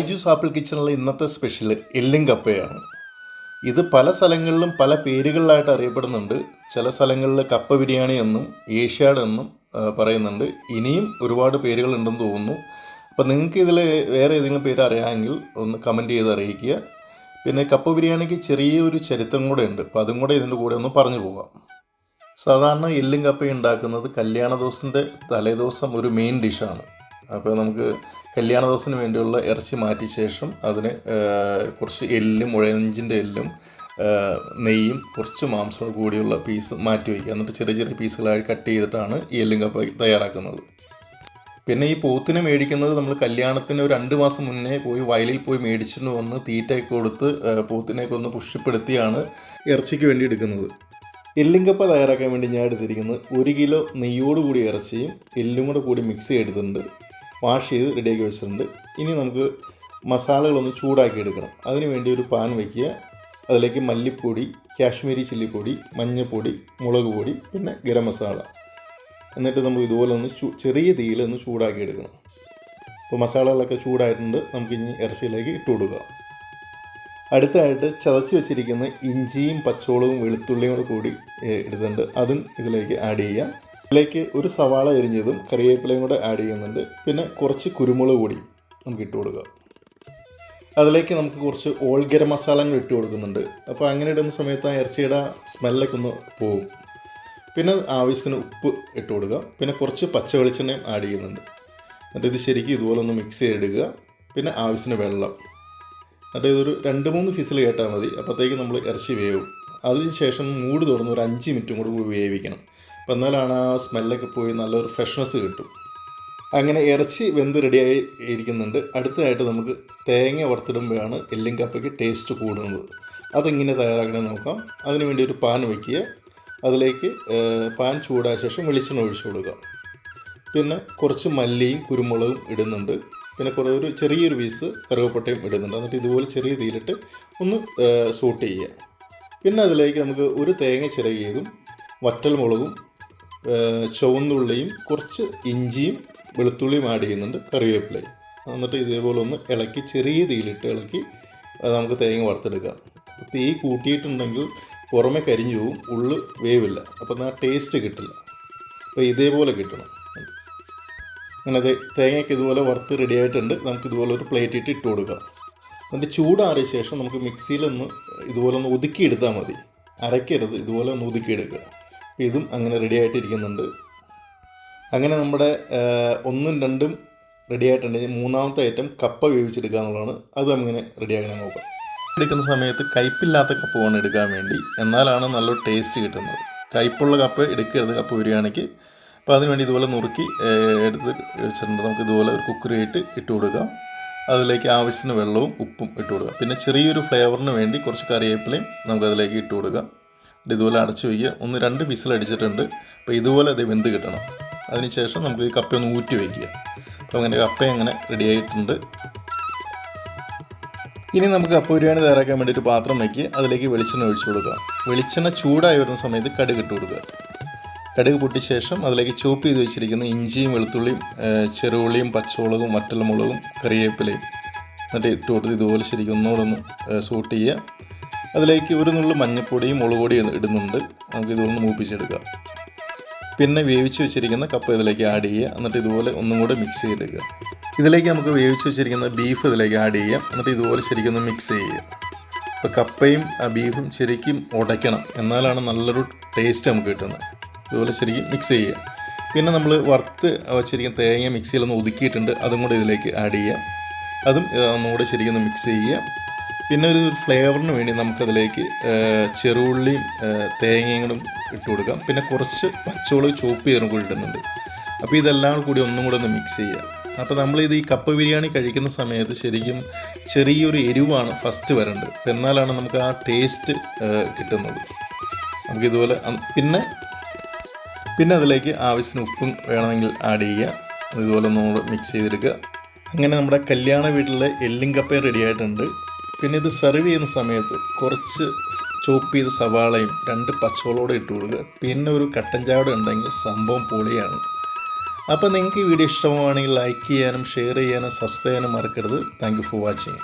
Byju's apple കിച്ചണിലെ ഇന്നത്തെ special എല്ലും കപ്പയാണ്. ഇത് പല സ്ഥലങ്ങളിലും പല പേരുകളിലായിട്ട് അറിയപ്പെടുന്നുണ്ട്. ചില സ്ഥലങ്ങളിൽ കപ്പ ബിരിയാണി എന്നും ഏഷ്യാഡ് എന്നും പറയുന്നുണ്ട്. ഇനിയും ഒരുപാട് പേരുകളുണ്ടെന്ന് തോന്നുന്നു. അപ്പോൾ നിങ്ങൾക്ക് ഇതിൽ വേറെ ഏതെങ്കിലും പേര് അറിയാമെങ്കിൽ ഒന്ന് കമന്റ് ചെയ്ത് അറിയിക്കുക. പിന്നെ കപ്പ ബിരിയാണിക്ക് ചെറിയൊരു ചരിത്രം കൂടെ ഉണ്ട്. അപ്പോൾ അതും കൂടെ ഇതിന്റെ കൂടെ ഒന്ന് പറഞ്ഞു പോകാം. സാധാരണ എല്ലും കപ്പ ഉണ്ടാക്കുന്നത് കല്യാണ ദിവസത്തിന്റെ തലേദിവസം ഒരു മെയിൻ ഡിഷാണ് അപ്പോൾ നമുക്ക് കല്യാണ ദിവസത്തിന് വേണ്ടിയുള്ള ഇറച്ചി മാറ്റിയ ശേഷം അതിന് കുറച്ച് എല്ലും മുഴഞ്ചിന്റെ എല്ലും നെയ്യും കുറച്ച് മാംസവും കൂടിയുള്ള പീസ് മാറ്റി വയ്ക്കുക. എന്നിട്ട് ചെറിയ ചെറിയ പീസുകളായി കട്ട് ചെയ്തിട്ടാണ് ഈ എല്ലും കപ്പ തയ്യാറാക്കുന്നത്. പിന്നെ ഈ പോത്തിനെ മേടിക്കുന്നത് നമ്മൾ കല്യാണത്തിന് ഒരു രണ്ട് മാസം മുന്നേ പോയി വയലിൽ പോയി മേടിച്ചിട്ട് വന്ന് തീറ്റയൊക്കെ കൊടുത്ത് പോത്തിനെയൊക്കെ ഒന്ന് പുഷ്ടിപ്പെടുത്തിയാണ് ഇറച്ചിക്ക് വേണ്ടി എടുക്കുന്നത്. എല്ലുങ്കപ്പ തയ്യാറാക്കാൻ വേണ്ടി ഞാൻ എടുത്തിരിക്കുന്നത് ഒരു കിലോ നെയ്യോട് കൂടി ഇറച്ചിയും എല്ലും കൂടെ കൂടി മിക്സ് ചെയ്തെടുത്തിട്ടുണ്ട് വാഷ് ചെയ്ത് റെഡിയാക്കി വെച്ചിട്ടുണ്ട്. ഇനി നമുക്ക് മസാലകളൊന്ന് ചൂടാക്കി എടുക്കണം. അതിന് വേണ്ടി ഒരു പാൻ വയ്ക്കുക. അതിലേക്ക് മല്ലിപ്പൊടി കാശ്മീരി ചില്ലിപ്പൊടി മഞ്ഞൾപ്പൊടി മുളക് പൊടി പിന്നെ ഗരം മസാല. എന്നിട്ട് നമുക്ക് ഇതുപോലെ ഒന്ന് ചെറിയ തീയിൽ ഒന്ന് ചൂടാക്കി എടുക്കണം. അപ്പോൾ മസാലകളൊക്കെ ചൂടായിട്ടുണ്ട്. നമുക്ക് ഇനി ഇറച്ചിയിലേക്ക് ഇട്ട് കൊടുക്കുക അടുത്തായിട്ട് ചതച്ച് വെച്ചിരിക്കുന്ന ഇഞ്ചിയും പച്ചമുളകും വെളുത്തുള്ളിയും കൂടി എടുത്തിട്ടുണ്ട്. അതും ഇതിലേക്ക് ആഡ് ചെയ്യാം. ഇതിലേക്ക് ഒരു സവാള എരിഞ്ഞതും കറിവേപ്പിലയും കൂടെ ആഡ് ചെയ്യുന്നുണ്ട്. പിന്നെ കുറച്ച് കുരുമുളക് പൊടി നമുക്ക് ഇട്ട് കൊടുക്കുക അതിലേക്ക് നമുക്ക് കുറച്ച് ഓൾഗര മസാലകൾ ഇട്ട് കൊടുക്കുന്നുണ്ട്. അപ്പോൾ അങ്ങനെ ഇടുന്ന സമയത്ത് ആ ഇറച്ചിയുടെ സ്മെല്ലൊക്കെ ഒന്ന് പോവും പിന്നെ ആവശ്യത്തിന് ഉപ്പ് ഇട്ട് കൊടുക്കുക പിന്നെ കുറച്ച് പച്ച വെളിച്ചെണ്ണയും ആഡ് ചെയ്യുന്നുണ്ട്. എന്നിട്ട് ഇത് ശരിക്കും ഇതുപോലെ ഒന്ന് മിക്സ് ചെയ്തെടുക്കുക. പിന്നെ ആവശ്യത്തിന് വെള്ളം. എന്നിട്ട് ഇതൊരു രണ്ട് മൂന്ന് ഫിസിൽ കേട്ടാൽ മതി. അപ്പോഴത്തേക്ക് നമ്മൾ ഇറച്ചി വേവും. അതിന് ശേഷം മൂട് തുറന്ന് ഒരു അഞ്ച് മിനിറ്റും കൂടി കൂടി വേവിക്കണം. അപ്പം എന്നാലാണ് ആ സ്മെല്ലൊക്കെ പോയി നല്ലൊരു ഫ്രഷ്നെസ് കിട്ടും. അങ്ങനെ ഇറച്ചി വെന്ത് റെഡിയായി ഇരിക്കുന്നുണ്ട്. അടുത്തതായിട്ട് നമുക്ക് തേങ്ങ വറുത്തിടുമ്പോഴാണ് എല്ലും കപ്പയ്ക്ക് ടേസ്റ്റ് കൂടുന്നത്. അതെങ്ങനെ തയ്യാറാക്കണമെന്ന് നോക്കാം. അതിന് വേണ്ടി ഒരു പാൻ വയ്ക്കുക അതിലേക്ക് പാൻ ചൂടായ ശേഷം വെളിച്ചെണ്ണ ഒഴിച്ചു കൊടുക്കാം പിന്നെ കുറച്ച് മല്ലിയും കുരുമുളകും ഇടുന്നുണ്ട്. പിന്നെ കുറേ ഒരു ചെറിയൊരു പീസ് കറുവപ്പട്ടയും ഇടുന്നുണ്ട്. എന്നിട്ട് ഇതുപോലെ ചെറിയ തീയിലിട്ട് ഒന്ന് സൂട്ട് ചെയ്യുക. പിന്നെ അതിലേക്ക് നമുക്ക് ഒരു തേങ്ങ ചിരകിയതും വറ്റൽമുളകും ഏഹ്, ചുവന്നുള്ളിയും കുറച്ച് ഇഞ്ചിയും വെളുത്തുള്ളിയും ആഡ് ചെയ്യുന്നുണ്ട് കറിവേപ്പിലയും. എന്നിട്ട് ഇതേപോലെ ഒന്ന് ഇളക്കി ചെറിയ തീയിലിട്ട് ഇളക്കി നമുക്ക് തേങ്ങ വറുത്തെടുക്കാം. തീ കൂട്ടിയിട്ടുണ്ടെങ്കിൽ പുറമെ കരിഞ്ഞു പോവും ഉള്ളു വേവില്ല. അപ്പം ആ ടേസ്റ്റ് കിട്ടില്ല. അപ്പോൾ ഇതേപോലെ കിട്ടണം. അങ്ങനെ തേങ്ങയ്ക്ക് ഇതുപോലെ വറുത്ത് റെഡി ആയിട്ടുണ്ട്. നമുക്ക് ഇതുപോലെ ഒരു പ്ലേറ്റ് ഇട്ട് കൊടുക്കാം. എന്നിട്ട് ചൂടാറിയ ശേഷം നമുക്ക് മിക്സിയിലൊന്ന് ഇതുപോലെ ഒന്ന് ഒതുക്കി എടുത്താൽ മതി. അരയ്ക്കരുത് ഇതുപോലെ ഒന്ന് ഒതുക്കി എടുക്കുക. അപ്പോൾ ഇതും അങ്ങനെ റെഡി ആയിട്ടിരിക്കുന്നുണ്ട്. അങ്ങനെ നമ്മുടെ ഒന്നും രണ്ടും റെഡി ആയിട്ടുണ്ടെങ്കിൽ മൂന്നാമത്തെ ഐറ്റം കപ്പ വേവിച്ചെടുക്കുക എന്നുള്ളതാണ്. അത് അങ്ങനെ റെഡിയാക്കണം നോക്കാം എടുക്കുന്ന സമയത്ത് കയ്പില്ലാത്ത കപ്പ വേണം എടുക്കാൻ വേണ്ടി. എന്നാലാണ് നല്ലൊരു ടേസ്റ്റ് കിട്ടുന്നത്. കയ്പുള്ള കപ്പ് എടുക്കരുത് കപ്പ് ബിരിയാണിക്ക്. അപ്പോൾ അതിനുവേണ്ടി ഇതുപോലെ നുറുക്കി എടുത്ത് വെച്ചിട്ടുണ്ട്. നമുക്ക് ഇതുപോലെ ഒരു കുക്കറിയായിട്ട് ഇട്ട് കൊടുക്കാം. അതിലേക്ക് ആവശ്യത്തിന് വെള്ളവും ഉപ്പും ഇട്ട് കൊടുക്കുക പിന്നെ ചെറിയൊരു ഫ്ലേവറിന് വേണ്ടി കുറച്ച് കറിവേപ്പിലയും നമുക്ക് അതിലേക്ക് ഇട്ട് കൊടുക്കാം. ഇതുപോലെ അടച്ചു വയ്ക്കുക. ഒന്ന് രണ്ട് വിസിൽ അടിച്ചിട്ടുണ്ട്. അപ്പോൾ ഇതുപോലെ അത് വെന്ത് കിട്ടണം. അതിനുശേഷം നമുക്ക് ഈ കപ്പ ഒന്ന് ഊറ്റി വയ്ക്കുക. അപ്പോൾ അങ്ങനെ കപ്പ അങ്ങനെ റെഡി ആയിട്ടുണ്ട്. ഇനി നമുക്ക് കപ്പ ബിരിയാണി തയ്യാറാക്കാൻ വേണ്ടിയിട്ട് പാത്രം വയ്ക്കുക. അതിലേക്ക് വെളിച്ചെണ്ണ ഒഴിച്ചു കൊടുക്കുക. വെളിച്ചെണ്ണ ചൂടായി വരുന്ന സമയത്ത് കടുക് ഇട്ട് കൊടുക്കുക. കടുക് പൊട്ടിയ ശേഷം അതിലേക്ക് ചോപ്പ് ചെയ്ത് വെച്ചിരിക്കുന്ന ഇഞ്ചിയും വെളുത്തുള്ളിയും ചെറുള്ളിയും പച്ചമുളകും വറ്റൽമുളകും കറിവേപ്പിലയും. എന്നിട്ട് ഇട്ട് കൊടുത്ത് ഇതുപോലെ ശരിക്കും ഒന്നുകൂടെ ഒന്ന് സൂട്ട് ചെയ്യുക. അതിലേക്ക് ഒരു നുള്ളു മഞ്ഞൾപ്പൊടിയും മുളക് പൊടിയും ഇടുന്നുണ്ട്. നമുക്ക് ഇതൊന്ന് മൂപ്പിച്ചെടുക്കാം. പിന്നെ വേവിച്ച് വെച്ചിരിക്കുന്ന കപ്പ് ഇതിലേക്ക് ആഡ് ചെയ്യുക. എന്നിട്ട് ഇതുപോലെ ഒന്നും കൂടെ മിക്സ് ചെയ്തെടുക്കുക. ഇതിലേക്ക് നമുക്ക് വേവിച്ച് വെച്ചിരിക്കുന്ന ബീഫ് ഇതിലേക്ക് ആഡ് ചെയ്യുക. എന്നിട്ട് ഇതുപോലെ ശരിക്കും മിക്സ് ചെയ്യുക. അപ്പോൾ കപ്പയും ആ ബീഫും ശരിക്കും ഉടയ്ക്കണം. എന്നാലാണ് നല്ലൊരു ടേസ്റ്റ് നമുക്ക് കിട്ടുന്നത്. ഇതുപോലെ ശരിക്കും മിക്സ് ചെയ്യുക. പിന്നെ നമ്മൾ വറുത്ത് വെച്ചിരിക്കുന്ന തേങ്ങ മിക്സിയിലൊന്ന് ഒതുക്കിയിട്ടുണ്ട്. അതും കൂടെ ഇതിലേക്ക് ആഡ് ചെയ്യാം അതും ഒന്നുകൂടെ ഒന്നും ശരിക്കും മിക്സ് ചെയ്യുക. പിന്നെ ഒരു ഫ്ലേവറിന് വേണ്ടി നമുക്കതിലേക്ക് ചെറുള്ളിയും തേങ്ങയും കൂടെ ഇട്ട് കൊടുക്കാം. പിന്നെ കുറച്ച് പച്ചമുളക് ചോപ്പ് ചേർന്ന് കൂടി ഇടുന്നുണ്ട്. അപ്പോൾ ഇതെല്ലാം കൂടി ഒന്നും കൂടെ ഒന്ന് മിക്സ് ചെയ്യുക അപ്പോൾ നമ്മളിത് ഈ കപ്പ ബിരിയാണി കഴിക്കുന്ന സമയത്ത് ശരിക്കും ചെറിയൊരു എരിവാണ് ഫസ്റ്റ് വരേണ്ടത്. എന്നാലാണ് നമുക്ക് ആ ടേസ്റ്റ് കിട്ടുന്നത്. നമുക്കിതുപോലെ പിന്നെ പിന്നെ അതിലേക്ക് ആവശ്യത്തിന് ഉപ്പും വേണമെങ്കിൽ ആഡ് ചെയ്യുക ഇതുപോലെ ഒന്നുകൂടെ മിക്സ് ചെയ്തെടുക്കുക. അങ്ങനെ നമ്മുടെ കല്യാണ വീട്ടിലെ എല്ലും റെഡിയായിട്ടുണ്ട് റെഡി ആയിട്ടുണ്ട്. പിന്നെ ഇത് സെർവ് ചെയ്യുന്ന സമയത്ത് കുറച്ച് ചോപ്പ് ചെയ്ത സവാളയും രണ്ട് പച്ചവളോടെ ഇട്ട് കൊടുക്കുക. പിന്നെ ഒരു കട്ടൻ ചാവട ഉണ്ടെങ്കിൽ സംഭവം പൊളിയാണ്. അപ്പോൾ നിങ്ങൾക്ക് ഈ വീഡിയോ ഇഷ്ടമാണെങ്കിൽ ലൈക്ക് ചെയ്യാനും ഷെയർ ചെയ്യാനും സബ്സ്ക്രൈബ് ചെയ്യാനും മറക്കരുത്. Thank for watching